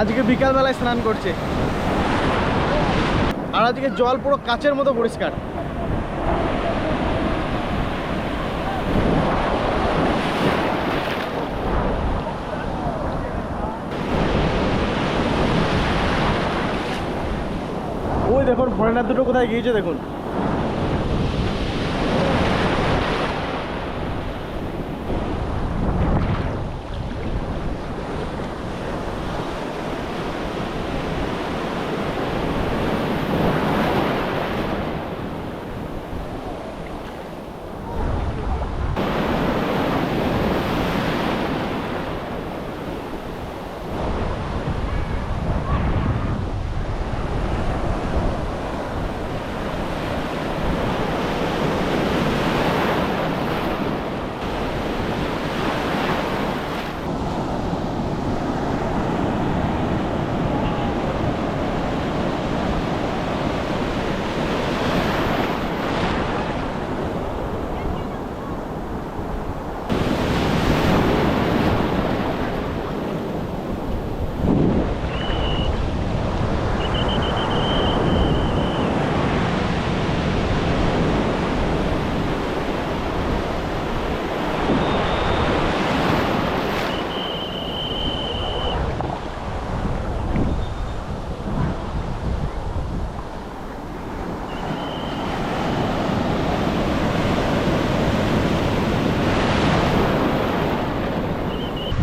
আজকে বিকালবেলায় স্নান করছে। আর আজকে জল পুরো কাচের মতো পরিষ্কার। ওই দেখুন ফরেনার দুটো কোথায় গিয়েছে দেখুন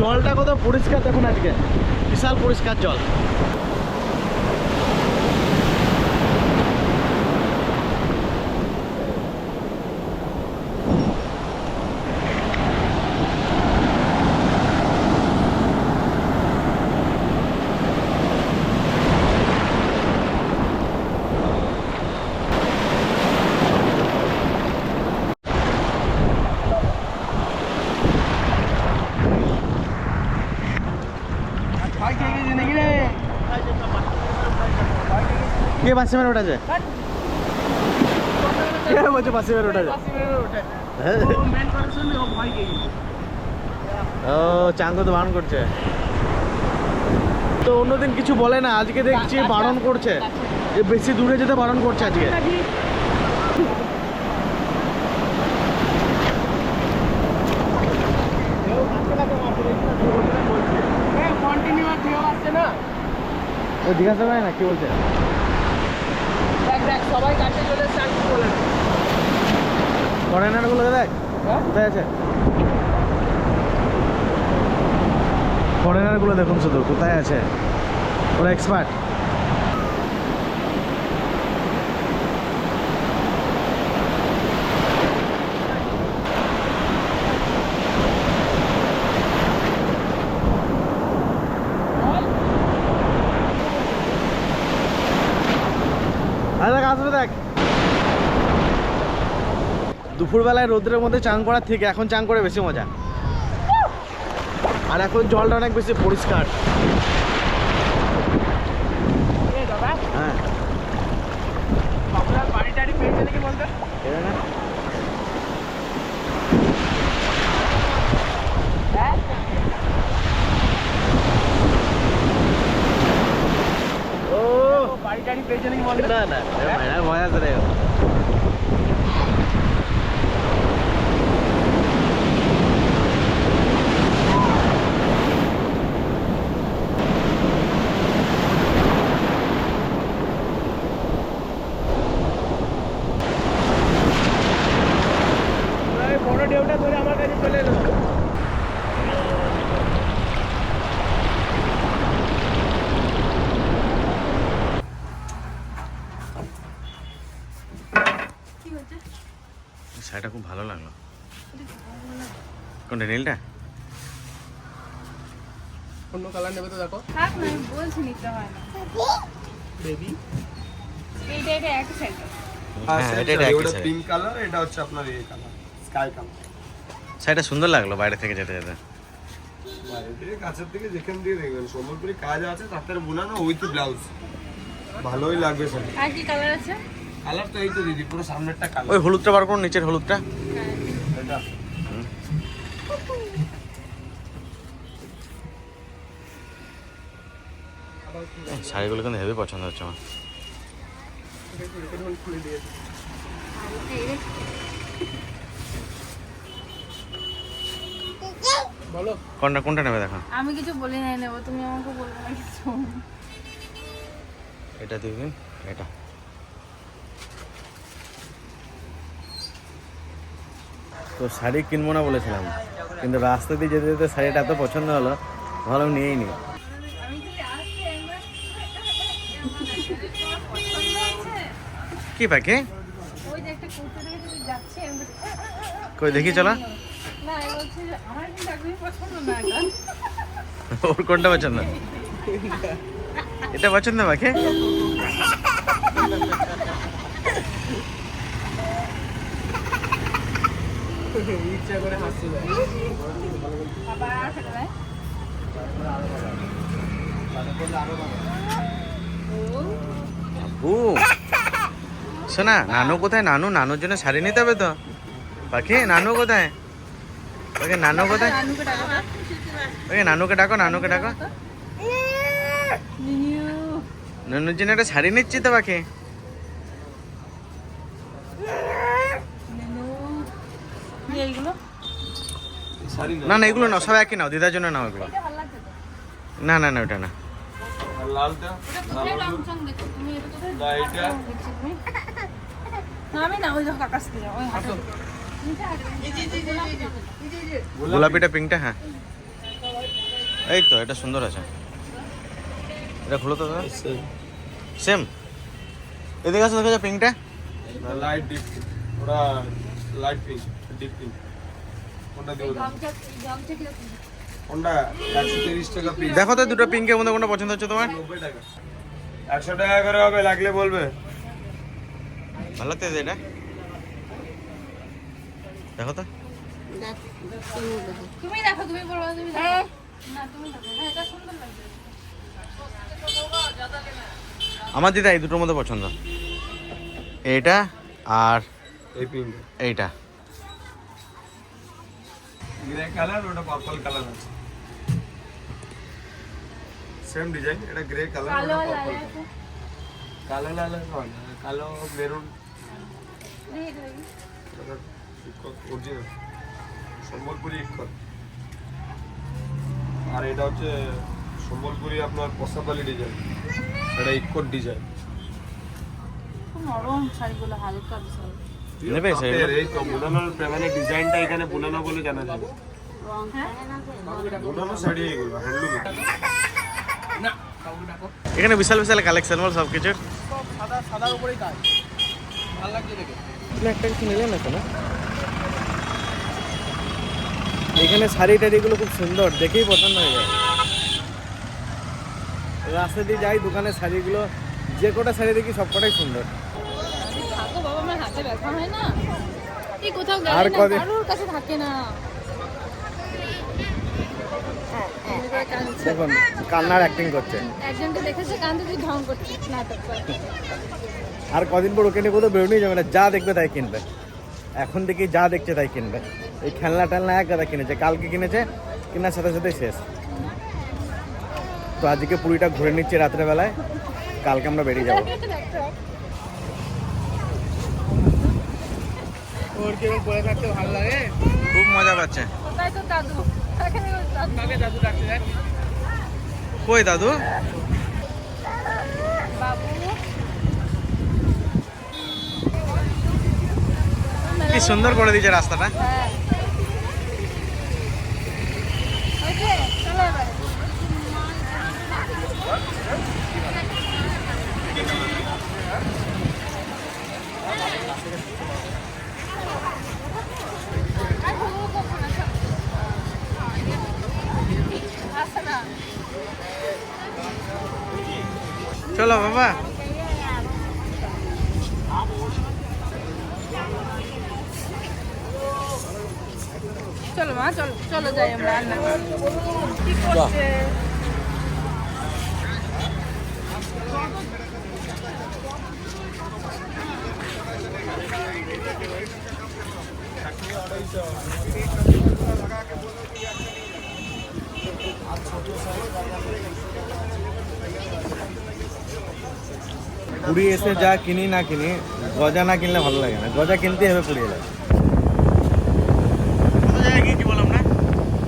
জলটা কত পরিষ্কার দেখুন আজকে বিশাল পরিষ্কার জল। কে পাশে মেরে ওঠা যায় কে বলছে পাশে মেরে ওঠা যায় হ্যাঁ। ও চাঙ্গো তো বারণ করছে। তো অন্যদিন কিছু বলে না আজকে দেখছি বারণ করছে। যে বেশি দূরে যেতে বারণ করছে আজকে। জিজ্ঞাসা করে না কি বলছে? ফরেনারগুলো দেখ কোথায়? আছে? ফরেনার দেখুন শুধু কোথায় আছে? ওরা এক্সপার্ট আরে দেখ আসবে দেখ দুপুরবেলায় রোদ্রের মধ্যে চান করার থেকে এখন চান করে বেশি মজা। আর এখন জলটা অনেক বেশি পরিষ্কার। হ্যাঁ। এরা না? ও না না এরা মজা আছে রে বড় ঢেউটা ধরে আমার কাছে চলে এলো। শাড়িটা খুব ভালো লাগল। কোনটা নীলটা? অন্য কালার নেবে তো দেখো। থাক না বলছি নিতে হয় না। বেবি এইটা এটা একই সেন্টার হ্যাঁ, এটা- এটা। পিঙ্ক কালার এটা হচ্ছে আপনার এই কালার স্কাই কালার শাড়িটা সুন্দর লাগল বাইরে থেকে যেতে যেতে। বাইরে থেকে কাছের থেকে যেখান দিয়ে দেখবেন সম্বলপুরি কাজ আছে তাতে বোনানো উইথ ব্লাউজ। ভালোই লাগবে শাড়ি আর কি কালার আছে? কালার তো এই তো দিদি পুরো সামনেরটা কালার ওই হলুদটা বার করুন নিচের হলুদটা। হ্যাঁ এটা শাড়িগুলো কিন্তু হেভি পছন্দ হচ্ছে আমার। বলো। কোনটা কোনটা নেবে দেখো। আমি কিছু বলি নাই নেব তুমি আমাকে বলবে না কিছু। এটা দিবেন এটা। তো শাড়ি কিনবো না বলেছিলাম কিন্তু রাস্তা দিয়ে যেতে যেতে শাড়িটা এত পছন্দ হলো ভালো নিয়েই নি। কি পাখি কই দেখি চলো। ওর কোনটা পছন্দ? এটা পছন্দ পাখি ইচ্ছা করে ও শোনা নানু কোথায়? নানু নানুর জন্য শাড়ি নিতে হবে তো? পাখি নানু কোথায়? পাখি নানু কোথায়? ওই নানুকে ডাকো নানুকে ডাকো। নানুর জন্য একটা শাড়ি নিচ্ছি তো পাখি নিউ না না, এগুলো না সব একই নাও, দিদার জন্য নাও এগুলো। না না না, ওটা না। আমি না, ওই কাকার গোলাপিটা পিঙ্কটা হ্যাঁ। এই তো এটা সুন্দর আছে। এটা খুলো তো সেম এদিকে আসো দেখো পিঙ্কটা লাইট ডিপ ওরা লাইট পিঙ্ক ডিপ পিঙ্ক কোনটা দেবো কোনটা? একশো তিরিশ টাকা পিস দেখো তো দুটো পিঙ্কের মধ্যে কোনটা পছন্দ হচ্ছে তোমার। নব্বই টাকা। একশো টাকা করে হবে লাগলে বলবে। ভালো লাগতেছে এটা। দেখো তো। তুমি দেখো তুমি বলো তুমি দেখো। না তুমি দেখো। হ্যাঁ এটা সুন্দর লাগছে। আমার দিদা এই দুটোর মধ্যে পছন্দ। এইটা আর এই পিঙ্ক এইটা। গ্রে কালার ওটা পার্পল কালার আছে। সেম ডিজাইন এটা গ্রে কালার কালো ওটা লাল পার্পল কালো লাল কালো মেরুন দেখি অরিজিনাল সম্বলপুরি ইক্কত আর এটা হচ্ছে সম্বলপুরি আপনার পশাপালি ডিজাইন এটা ইক্কত ডিজাইন নরম শাড়িগুলো হালকা বিশাল নেবে এই তো বুনানোর মানে ডিজাইনটা এখানে বুনানো বলে জানা যায়। হ্যাঁ? শাড়ি এগুলো হ্যান্ডলুম এখানে বিশাল বিশাল কালেকশন বল সব কিছুর সাদা সাদার উপরেই কাজ। ভালো লাগছে দেখে। একটা কিছু নিলে না তো না? এখানে শাড়ি টাড়িগুলো খুব সুন্দর দেখেই পছন্দ হয়ে যায়। রাস্তা দিয়ে যাই দোকানের শাড়িগুলো যে কটা শাড়ি দেখি সব কটাই সুন্দর। আর কাঁদছে। দেখুন কান্নার অ্যাক্টিং করছে। একজনকে দেখেছে কান্দে তুই ঢং করছিস নাটক আর কদিন পর ওখানে কোথাও বেরোনোই যাবে না যা দেখবে তাই কিনবে। এখন থেকে যা দেখছে তাই কিনবে। এই খেলনা টেলনা এক গাদা কিনেছে কালকে কিনেছে কেনার সাথে সাথে শেষ। তো আজকে পুরীটা ঘুরে নিচ্ছে রাত্রেবেলায় কালকে আমরা বেরিয়ে যাব। খুব মজা পাচ্ছে। কই দাদু? বাবু। কি সুন্দর করে দিয়েছে রাস্তাটা। চলো বাবা চলো মা চলো যাই আমরা রান্না করি। কি করছে? পুরী এসে যা কিনি না কিনি গজা না কিনলে ভালো লাগে না। গজা কিনতে হবে পুরী এলে কোথাও জায়গায় গিয়েছি বললাম না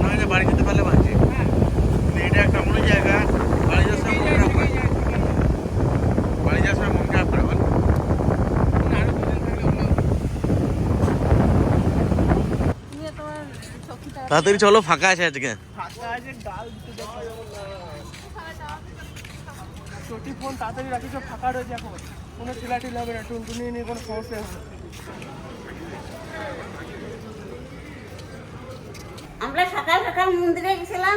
না হলে বাড়ি যেতে পারলে বাঁচি কিন্তু এটা একটা এমন জায়গা বাড়ি যাওয়ার সময় মন খারাপ করে বাড়ি যাওয়ার সময় মন খারাপ করে বল নিয়ে তোমার তাড়াতাড়ি চলো ফাঁকা আছে আজকে। ফাঁকা আছে গাল দিতে দেখো। চটি ফোন তাড়াতাড়ি রাখি সব ফাঁকা রয়েছে এখন। কোনো টিলাটিল হবে না টুনটুনি নিয়ে কোনো সমস্যা হবে আমরা সকাল সকাল মন্দিরে গেছিলাম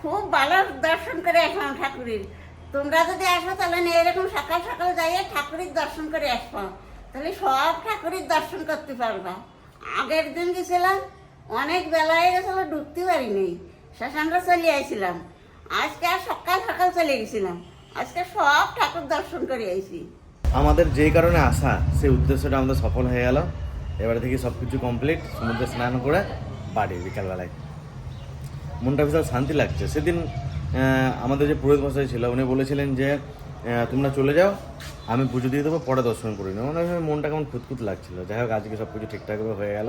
খুব ভালো দর্শন করে আসলাম ঠাকুরের। তোমরা যদি আসো তাহলে এরকম সকাল সকাল যাইয়ে ঠাকুরের দর্শন করে আসব। তাহলে সব ঠাকুরের দর্শন করতে পারবা। আগের দিন গেছিলাম অনেক বেলা হয়ে ঢুকতে পারিনি শ্মশানটা চলে আইছিলাম। আজকে আর সকাল সকাল চলে গেছিলাম। আজকে সব ঠাকুর দর্শন করে আইছি। আমাদের যেই কারণে আসা, সেই উদ্দেশ্যটা আমাদের সফল হয়ে গেল। এবারে থেকে সব কিছু কমপ্লিট সমুদ্রে স্নান করে বাড়ি বিকালবেলায়। মনটা বিশাল শান্তি লাগছে। সেদিন আমাদের যে পুরোহিত মশাই ছিল, উনি বলেছিলেন যে তোমরা চলে যাও, আমি পুজো দিয়ে দেবো, পরে দর্শন করে নেব। মানে মনটা কেমন খুঁতখুত লাগছিল। যাই হোক, আজকে সব কিছু ঠিকঠাকভাবে হয়ে গেল।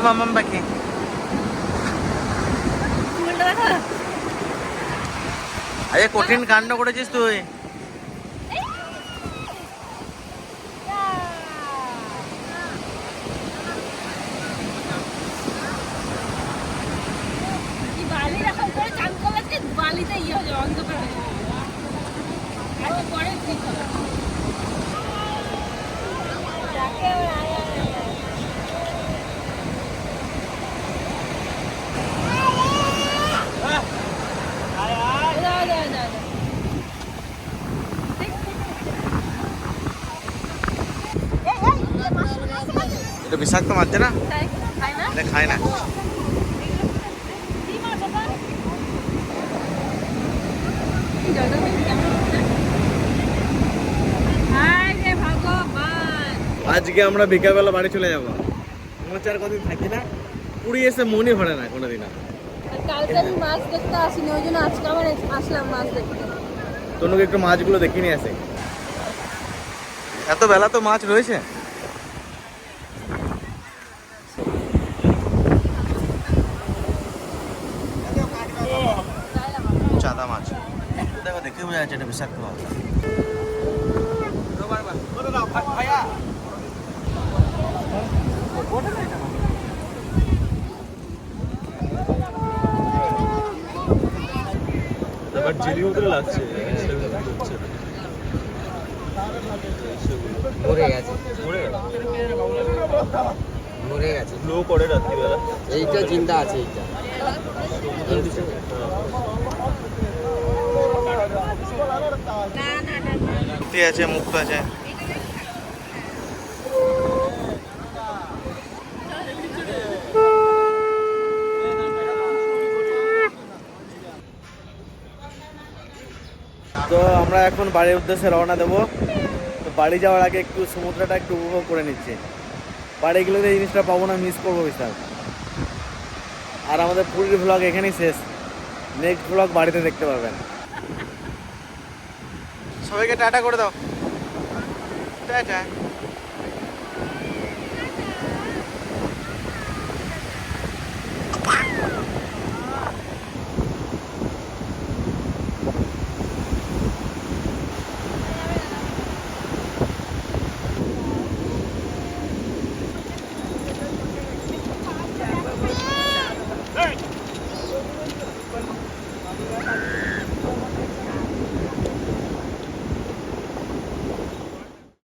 হয়ে যাবে অন্ধকার হয়ে যাবে? আচ্ছা পরে ঠিক যাকে ওর আয় আয় আয় আয়। দাও, দাও, দাও, দাও। এটা বিষাক্ত মারছে না? খায় না। আজকে আমরা বিকালবেলা বাড়ি চলে যাব। মনে আর কদিন থাকি না। পুরী এসে মনই ভরে না কোনোদিন কালকে আমি মাছ দেখতে আসিনি ওই জন্য আজকে আবার আসলাম মাছ দেখতে তনুকে একটু মাছগুলো দেখিয়ে নিয়ে আসে। এত বেলা তো মাছ রয়েছে চাদা মাছ যাচ্ছে এটা বিষাক্ত মাছ জেলি মতো লাগছে মরে গেছে। মরে গেছে? লো করে রাত্রিবেলা। এইটা চিন্তা আছে এইটা। আছে মুক্ত আছে। তো আমরা এখন বাড়ির উদ্দেশ্যে রওনা দেবো। তো বাড়ি যাওয়ার আগে একটু সমুদ্রটা একটু উপভোগ করে নিচ্ছি। বাড়ি গেলে এই জিনিসটা পাবো না মিস করব বিশাল। আর আমাদের পুরীর ভ্লগ এখানেই শেষ। নেক্সট ভ্লগ বাড়িতে দেখতে পাবেন সবাইকে টাটা করে দাও। টাটা।